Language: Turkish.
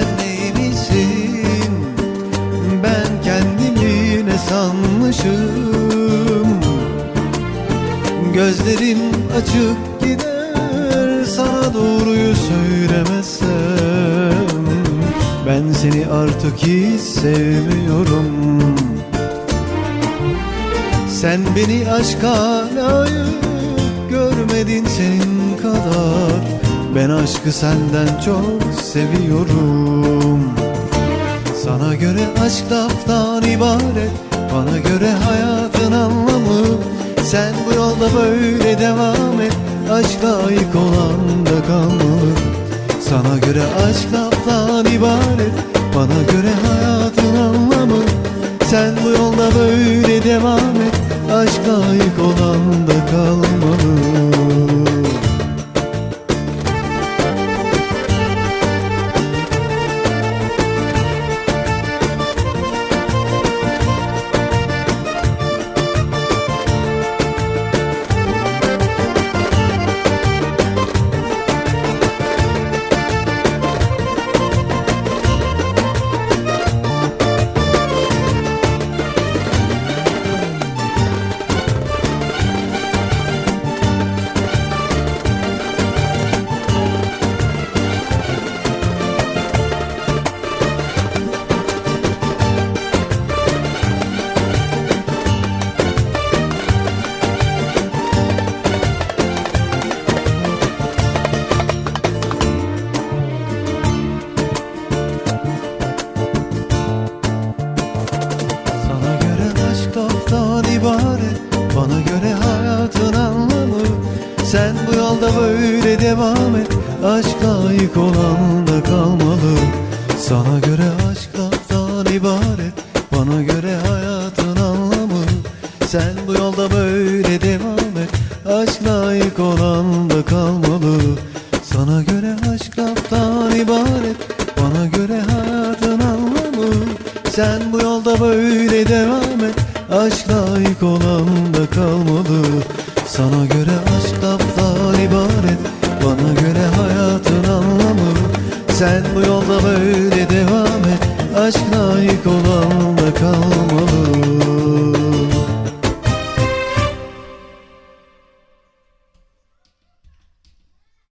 sen neymişsin Ben kendimi ne sanmışım? Gözlerim açık gider Sana doğruyu söylemezsem. Ben seni artık hiç sevmiyorum. Sen beni aşka layık görmedin senin kadar. Ben aşkı senden çok seviyorum. Sana göre aşk laftan ibaret Bana göre hayatın anlamı. Sen bu yolda böyle devam et Aşk layık olan da kalmalı. Sana göre aşk laftan ibaret Bana göre hayatın anlamı. Sen bu yolda böyle devam et Aşk layık Bana göre hayatın anlamı Sen bu yolda böyle devam et. Aşk layık olan da kalmalı. Sana göre aşk laftan ibaret Bana göre hayatın anlamı. Sen bu yolda böyle devam et Aşk layık olan da kalmalı. Sana göre aşk laftan ibaret Bana göre hayatın anlamı. Sen bu yolda böyle devam et Aşk layık olan da kalmalı Sana göre aşk laftan ibaret Bana göre hayatın anlamı. Sen bu yolda böyle devam et Aşk layık olan da kalmalı